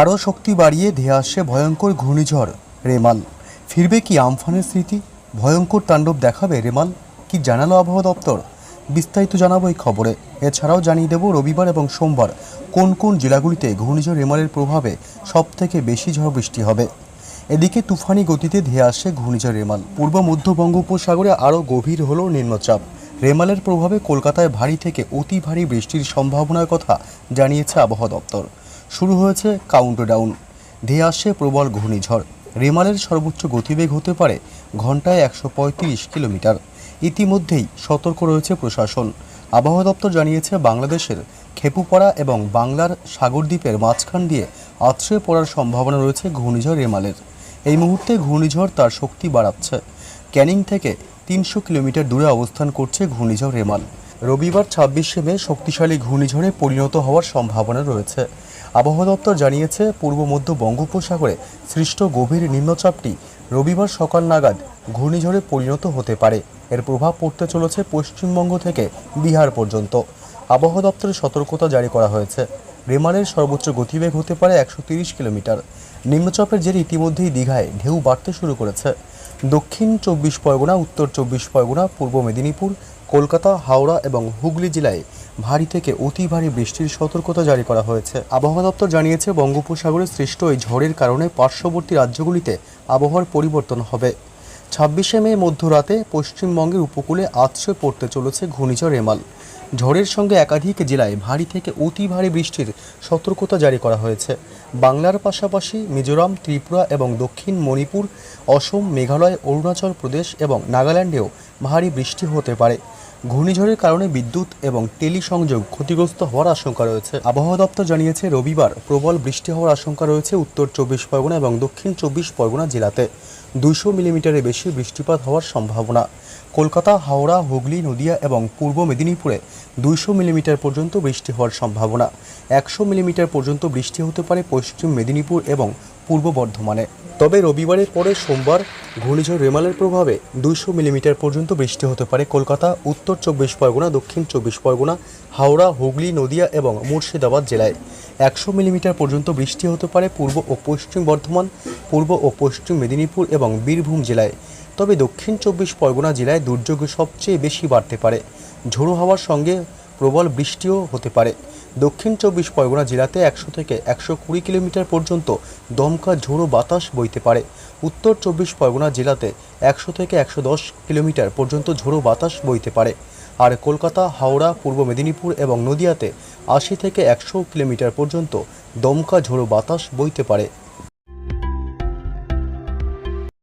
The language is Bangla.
আরও শক্তি বাড়িয়ে ধেয়ে আসছে ভয়ঙ্কর ঘূর্ণিঝড়। রেমাল, ফিরবে কি আমফানের স্মৃতি? ভয়ঙ্কর তাণ্ডব দেখাবে রেমাল? কি জানালো আবহাওয়া দপ্তর? বিস্তারিত জানাব এই খবরে। এছাড়াও জানিয়ে দেব রবিবার এবং সোমবার কোন কোন জেলাগুলিতে ঘূর্ণিঝড় রেমালের প্রভাবে সবথেকে বেশি ঝড় বৃষ্টি হবে। এদিকে তুফানি গতিতে ধেয়ে আসছে ঘূর্ণিঝড় রেমাল। পূর্ব মধ্য বঙ্গোপসাগরে আরও গভীর হল নিম্নচাপ। রেমালের প্রভাবে কলকাতায় ভারী থেকে অতি ভারী বৃষ্টির সম্ভাবনার কথা জানিয়েছে আবহাওয়া দপ্তর। শুরু হয়েছে কাউন্টডাউন ধেয়ে আসছে প্রবল ঘূর্ণিঝড়। রেমালের সর্বোচ্চ গতিবেগ হতে পারে ঘন্টায় একশো পঁয়ত্রিশ কিলোমিটার। ইতিমধ্যেই সতর্ক রয়েছে প্রশাসন। আবহাওয়া দপ্তর জানিয়েছে, বাংলাদেশের খেপুপাড়া এবং বাংলার সাগরদ্বীপের মাঝখান দিয়ে আছড়ে পড়ার সম্ভাবনা রয়েছে ঘূর্ণিঝড় রেমালের। এই মুহূর্তে ঘূর্ণিঝড় তার শক্তি বাড়াচ্ছে। ক্যানিং থেকে তিনশো কিলোমিটার দূরে অবস্থান করছে ঘূর্ণিঝড় রেমাল। রবিবার ছাব্বিশে মে শক্তিশালী ঘূর্ণিঝড়ে পরিণত হওয়ার সম্ভাবনা রয়েছে। আবহাওয়া দপ্তর জানিয়েছে, পূর্ব মধ্য বঙ্গোপসাগরে সৃষ্ট গভীর নিম্নচাপটি রবিবার সকাল নাগাদ ঘূর্ণিঝড়ে পরিণত হতে পারে। এর প্রভাব পড়তে চলেছে পশ্চিমবঙ্গ থেকে বিহার পর্যন্ত। আবহাওয়া দপ্তরের সতর্কতা জারি করা হয়েছে। রেমালের সর্বোচ্চ গতিবেগ হতে পারে একশো কিলোমিটার। নিম্নচাপের জেরে ইতিমধ্যেই দীঘায় ঢেউ বাড়তে শুরু করেছে। দক্ষিণ চব্বিশ পরগনা, উত্তর চব্বিশ পরগনা, পূর্ব মেদিনীপুর কলকাতা, হাওড়া এবং হুগলি জেলায় ভারী থেকে অতি ভারী বৃষ্টির সতর্কতা জারি করা হয়েছে। আবহাওয়া দপ্তর জানিয়েছে, বঙ্গোপসাগরে সৃষ্ট এই ঝড়ের কারণে পার্শ্ববর্তী রাজ্যগুলিতে আবহাওয়ার পরিবর্তন হবে। ছাব্বিশে মে মধ্যরাতে পশ্চিমবঙ্গের উপকূলে আছড়ে পড়তে চলেছে ঘূর্ণিঝড় রেমাল ঝড়ের সঙ্গে একাধিক জেলায় ভারী থেকে অতি ভারী বৃষ্টির সতর্কতা জারি করা হয়েছে। বাংলার পাশাপাশি মিজোরাম, ত্রিপুরা এবং দক্ষিণ মণিপুর, অসম, মেঘালয়, অরুণাচল প্রদেশ এবং নাগাল্যান্ডেও ভারী বৃষ্টি হতে পারে। ঘূর্ণিঝড়ের কারণে বিদ্যুৎ এবং টেলি সংযোগ ক্ষতিগ্রস্ত হওয়ার আশঙ্কা রয়েছে। আবহাওয়া দপ্তর জানিয়েছে, রবিবার প্রবল বৃষ্টি হওয়ার আশঙ্কা রয়েছে উত্তর চব্বিশ পরগনা এবং দক্ষিণ চব্বিশ পরগনা জেলাতে। দুইশো মিলিমিটারের বেশি বৃষ্টিপাত হওয়ার সম্ভাবনা। কলকাতা, হাওড়া, হুগলি, নদিয়া এবং পূর্ব মেদিনীপুরে দুইশো মিলিমিটার পর্যন্ত বৃষ্টি হওয়ার সম্ভাবনা। একশো মিলিমিটার পর্যন্ত বৃষ্টি হতে পারে পশ্চিম মেদিনীপুর এবং পূর্ব বর্ধমানে। তবে রবিবারের পরে সোমবার ঘূর্ণিঝড় রেমালের প্রভাবে দুইশো মিলিমিটার পর্যন্ত বৃষ্টি হতে পারে কলকাতা, উত্তর চব্বিশ পরগনা, দক্ষিণ চব্বিশ পরগনা, হাওড়া, হুগলি, নদিয়া এবং মুর্শিদাবাদ জেলায়। একশো মিলিমিটার পর্যন্ত বৃষ্টি হতে পারে পূর্ব ও পশ্চিম বর্ধমান, পূর্ব ও পশ্চিম মেদিনীপুর এবং বীরভূম জেলায়। তবে দক্ষিণ চব্বিশ পরগনা জেলায় দুর্যোগ সবচেয়ে বেশি বাড়তে পারে। ঝোড়ো হাওয়ার সঙ্গে প্রবল বৃষ্টিও হতে পারে। দক্ষিণ চব্বিশ পরগনা জেলাতে একশো থেকে একশো কুড়ি কিলোমিটার পর্যন্ত দমকা ঝোড়ো বাতাস বইতে পারে। উত্তর চব্বিশ পরগনা জেলাতে একশো থেকে একশো দশ কিলোমিটার পর্যন্ত ঝোড়ো বাতাস বইতে পারে। আর কলকাতা, হাওড়া, পূর্ব মেদিনীপুর এবং নদিয়াতে আশি থেকে একশো কিলোমিটার পর্যন্ত দমকা ঝোড়ো বাতাস বইতে পারে।